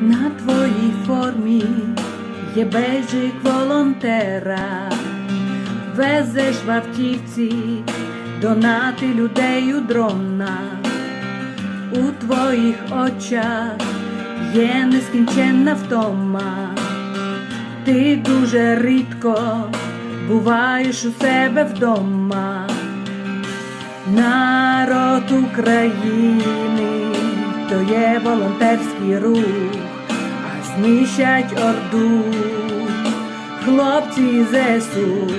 На твоїй формі є бейджик волонтера, везеш в автівці донати людей у дрона. У твоїх очах є нескінченна втома. Ти дуже рідко буваєш у себе вдома. Народ України то є волонтерський рух, а знищать орду. Хлопці ЗСУ,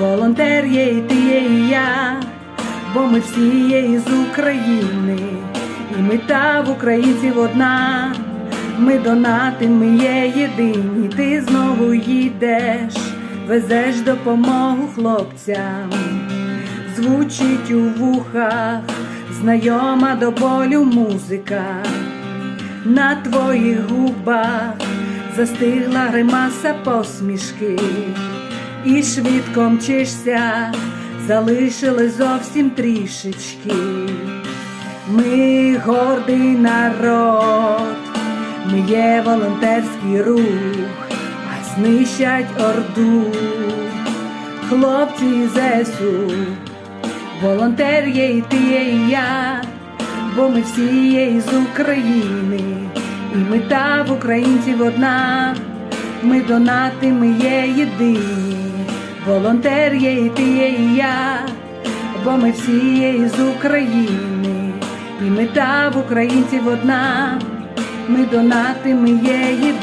волонтер є і ти є і я, бо ми всі є із України, і мета в українців одна. Ми донати, ми є єдині, ти знову їдеш, везеш допомогу хлопцям звучить у вухах, знайома до болю музика, на твоїх губах застигла гримаса посмішки, і швидко мчишся, залишили зовсім трішечки. Ми гордий народ, ми є волонтерський рух, а знищать орду. Хлопці ЗСУ, волонтер є і ти є і я, бо ми всі є із України, і мета в українців одна, ми донати, ми є єдині, волонтер є і ти є і я, бо ми всі є із України, і мета в українців одна, ми донати, ми є єдині.